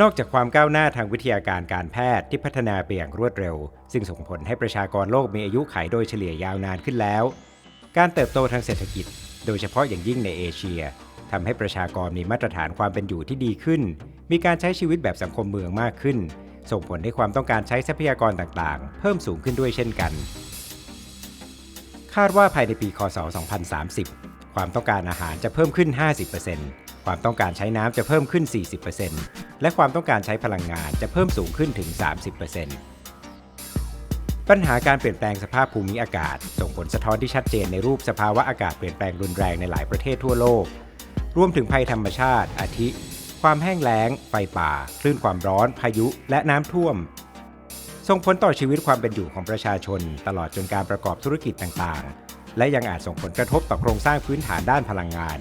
นอกจากความก้าวหน้าทางวิทยาการการแพทย์ที่พัฒนาไปอย่างรวดเร็ว ซึ่งส่งผลให้ประชากรโลกมีอายุขัยโดยเฉลี่ยยาวนานขึ้นแล้ว การเติบโตทางเศรษฐกิจ โดยเฉพาะอย่างยิ่งในเอเชียทำให้ประชากรมีมาตรฐานความเป็นอยู่ที่ดีขึ้น มีการใช้ชีวิตแบบสังคมเมืองมากขึ้น ส่งผลให้ความต้องการใช้ทรัพยากรต่างๆ เพิ่มสูงขึ้นด้วยเช่นกัน คาดว่าภายในปี คศ 2030 ความต้องการอาหารจะเพิ่มขึ้น 50% ความต้องการใช้น้ำจะเพิ่มขึ้น 40%และความต้องการใช้พลังงานจะเพิ่มสูงขึ้นถึง 30%ปัญหาการเปลี่ยนแปลงสภาพภูมิอากาศ ส่งผลสะท้อนที่ชัดเจนในรูปสภาวะอากาศเปลี่ยนแปลงรุนแรงในหลายประเทศทั่วโลก รวมถึงภัยธรรมชาติ อาทิ ความแห้งแล้ง ไฟป่า คลื่นความร้อน พายุ และน้ำท่วม ส่งผลต่อชีวิตความเป็นอยู่ของประชาชน ตลอดจนการประกอบธุรกิจต่างๆ และยังอาจส่งผลกระทบต่อโครงสร้างพื้นฐานด้านพลังงาน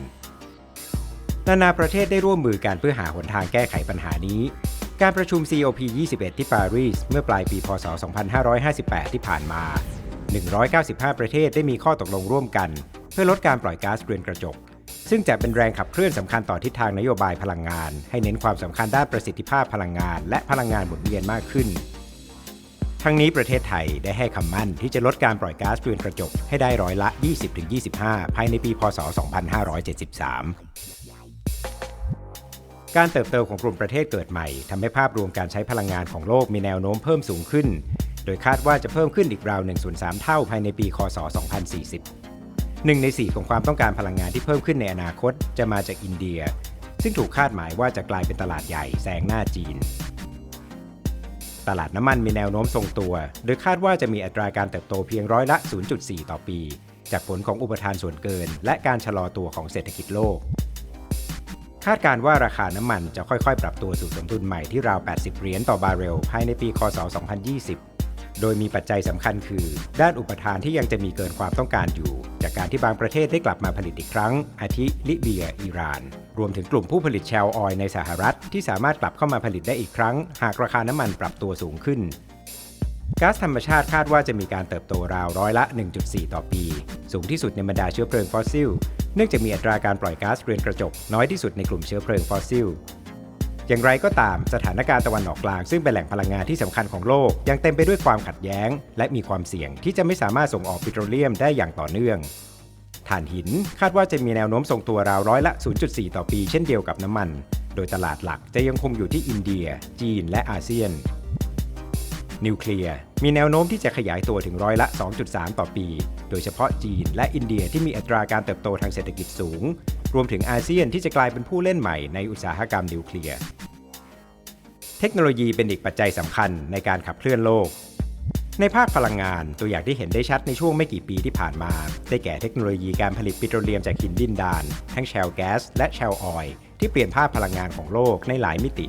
นานาประเทศได้ร่วมมือกันเพื่อหาหนทางแก้ไขปัญหานี้ การประชุม COP 21 ที่ปารีสเมื่อปลายปี พศ 2558 ที่ผ่านมา 195 ประเทศได้มีข้อตกลงร่วมกัน เพื่อลดการปล่อยก๊าซเรือนกระจก ซึ่งจะเป็นแรงขับเคลื่อนสำคัญต่อทิศทางนโยบายพลังงาน ให้เน้นความสำคัญด้านประสิทธิภาพพลังงาน และพลังงานหมุนเวียนมากขึ้น ทั้งนี้ประเทศไทยได้ให้คำมั่นที่จะลดการปล่อยก๊าซเรือนกระจกให้ได้ร้อยละ 20-25 ภายในปี พศ 2573 การเติบโตของกลุ่มประเทศเกิดใหม่ทำให้ภาพรวมการใช้พลังงานของโลกมีแนวโน้มเพิ่มสูงขึ้น โดยคาดว่าจะเพิ่มขึ้นอีกราว1ส่วน3เท่าภายในปี คศ 2040หนึ่งใน 4 ของความต้องการพลังงานที่เพิ่มขึ้นในอนาคตจะมาจากอินเดีย ซึ่งถูกคาดหมายว่าจะกลายเป็นตลาดใหญ่แซงหน้าจีน ตลาดน้ำมันมีแนวโน้มทรงตัว โดยคาดว่าจะมีอัตราการเติบโตเพียงร้อยละ 0.4 ต่อปี จากผลของอุปทานส่วนเกิน และการชะลอตัวของเศรษฐกิจโลก คาดการว่าราคาน้ำมันจะค่อยๆ ปรับตัวสู่สมดุลใหม่ที่ราว 80 เหรียญต่อบาร์เรล ภายในปี คศ 2020 โดยมีปัจจัยสำคัญคือ ด้านอุปทานที่ยังจะมีเกินความต้องการอยู่ จากการที่บางประเทศได้กลับมาผลิตอีกครั้ง อาทิลิเบีย อิหร่าน รวมถึงกลุ่มผู้ผลิตแชลออยล์ในสหรัฐ ที่สามารถกลับเข้ามาผลิตได้อีกครั้ง หากราคาน้ำมันปรับตัวสูงขึ้น ก๊าซธรรมชาติคาดว่าจะมีการเติบโตราวร้อยละ 1.4 ต่อปี สูงที่สุดในบรรดาเชื้อเพลิงฟอสซิล เนื่องจากมีอัตราการปล่อยก๊าซเรือนกระจกน้อยที่สุดในกลุ่มเชื้อเพลิงฟอสซิล อย่างไรก็ตามสถานการณ์ตะวันออกกลางซึ่งเป็นแหล่งพลังงานที่สำคัญของโลก ยังเต็มไปด้วยความขัดแย้ง และมีความเสี่ยงที่จะไม่สามารถส่งออกปิโตรเลียมได้อย่างต่อเนื่องถ่านหินคาดว่าจะมีแนวโน้มทรงตัวราวร้อยละ 0.4 ต่อปีเช่นเดียวกับน้ำมัน โดยตลาดหลักจะยังคงอยู่ที่อินเดีย จีน และอาเซียน นิวเคลียร์มีแนวโน้มที่จะขยายตัวถึงร้อยละ 2.3 ต่อปี โดยเฉพาะจีนและอินเดียที่มีอัตราการเติบโตทางเศรษฐกิจสูง รวมถึงอาเซียนที่จะกลายเป็นผู้เล่นใหม่ในอุตสาหกรรมนิวเคลียร์ เทคโนโลยีเป็นอีกปัจจัยสำคัญในการขับเคลื่อนโลก ในภาคพลังงานตัวอย่างที่เห็นได้ชัดในช่วงไม่กี่ปีที่ผ่านมา ได้แก่เทคโนโลยีการผลิตปิโตรเลียมจากหินดินดาน ทั้งแชลแก๊สและแชลออยล์ที่เปลี่ยนภาพพลังงานของโลกในหลายมิติ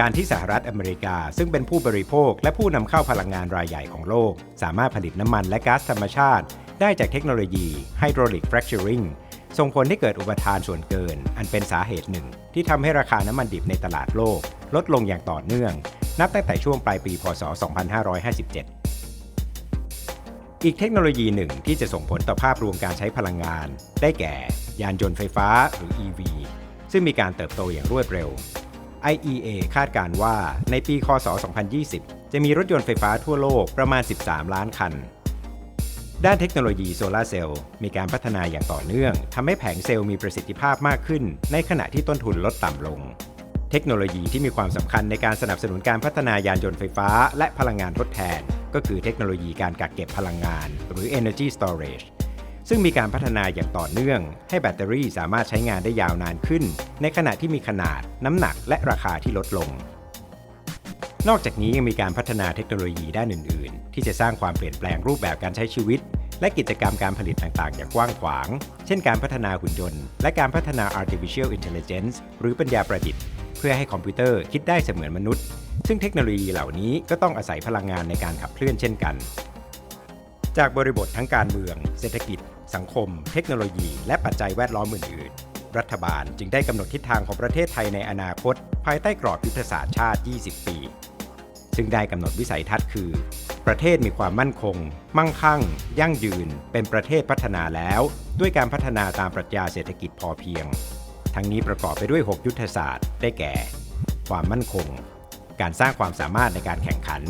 การที่สหรัฐอเมริกา ซึ่งเป็นผู้บริโภค และผู้นำเข้าพลังงานรายใหญ่ของโลก สามารถผลิตน้ำมันและก๊าซธรรมชาติ ได้จากเทคโนโลยีไฮดรอลิกแฟร c เ u ริงส่งผลให้เกิดอุปทานส่วนเกิน อันเป็นสาเหตุหนึ่ง ที่ทำให้ราคาน้ำมันดิบในตลาดโลก ลดลงอย่างต่อเนื่อง นับตั้งแต่ช่วงปลายปีพศ 2557อีกเทคโนโลยีหนึ่งที่จะส่งผลต่อภาพรวมการใช้พลังงาน ได้แก่ ยานยนต์ไฟฟ้าหรือ EV ซึ่งมีการเติบโตอย่างรวดเร็ว IEA คาดการว่าในปีคศ 2020 จะมีรถยนต์ไฟฟ้าทั่วโลกประมาณ 13 ล้านคัน ด้านเทคโนโลยีโซลาร์เซลล์มีการพัฒนาอย่างต่อเนื่องทำให้แผงเซลล์มีประสิทธิภาพมากขึ้น ในขณะที่ต้นทุนลดต่ำลง เทคโนโลยีที่มีความสำคัญในการสนับสนุนการพัฒนายานยนต์ไฟฟ้า และพลังงานทดแทน ก็คือเทคโนโลยีการกักเก็บพลังงาน หรือ energy storage ซึ่งมีการพัฒนาอย่างต่อเนื่อง ให้แบตเตอรี่สามารถใช้งานได้ยาวนานขึ้น ในขณะที่มีขนาด น้ำหนักและราคาที่ลดลง นอกจากนี้ยังมีการพัฒนาเทคโนโลยีด้านอื่น ๆ ที่จะสร้างความเปลี่ยนแปลงรูปแบบการใช้ชีวิต และกิจกรรมการผลิตต่าง ๆ อย่างกว้างขวาง เช่น การพัฒนาหุ่นยนต์ และการพัฒนา artificial intelligence หรือปัญญาประดิษฐ์ เพื่อให้คอมพิวเตอร์คิดได้เสมือนมนุษย์ ซึ่งเทคโนโลยีเหล่านี้ก็ต้องอาศัยพลังงานในการขับเคลื่อนเช่นกัน จากบริบททั้งการเมือง เศรษฐกิจ สังคม เทคโนโลยี และปัจจัยแวดล้อมอื่นๆ รัฐบาลจึงได้กำหนดทิศทางของประเทศไทยในอนาคต ภายใต้กรอบยุทธศาสตร์ชาติ 20 ปี ซึ่งได้กำหนดวิสัยทัศน์คือ ประเทศมีความมั่นคง มั่งคั่ง ยั่งยืน เป็นประเทศพัฒนาแล้ว ด้วยการพัฒนาตามปรัชญาเศรษฐกิจพอเพียง ทั้งนี้ประกอบไปด้วย 6 ยุทธศาสตร์ ได้แก่ ความมั่นคง การสร้างความสามารถในการแข่งขัน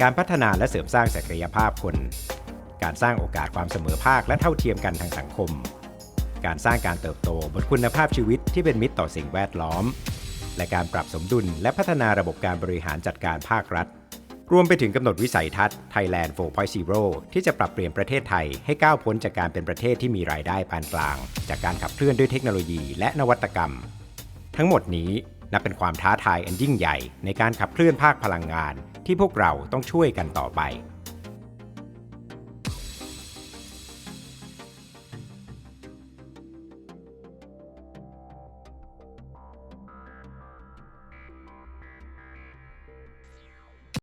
การพัฒนาและเสริมสร้างศักยภาพคน การสร้างโอกาสความเสมอภาคและเท่าเทียมกันทางสังคม การสร้างการเติบโตบนคุณภาพชีวิตที่เป็นมิตรต่อสิ่งแวดล้อม และการปรับสมดุลและพัฒนาระบบการบริหารจัดการภาครัฐ รวมไปถึงกำหนดวิสัยทัศน์ Thailand 4.0 ที่จะปรับเปลี่ยนประเทศไทยให้ก้าวพ้นจากการเป็นประเทศที่มีรายได้ปานกลาง จากการขับเคลื่อนด้วยเทคโนโลยีและนวัตกรรม ทั้งหมดนี้นับเป็นความท้าทายอันยิ่งใหญ่ในการขับเคลื่อนภาคพลังงานที่พวกเราต้องช่วยกันต่อไป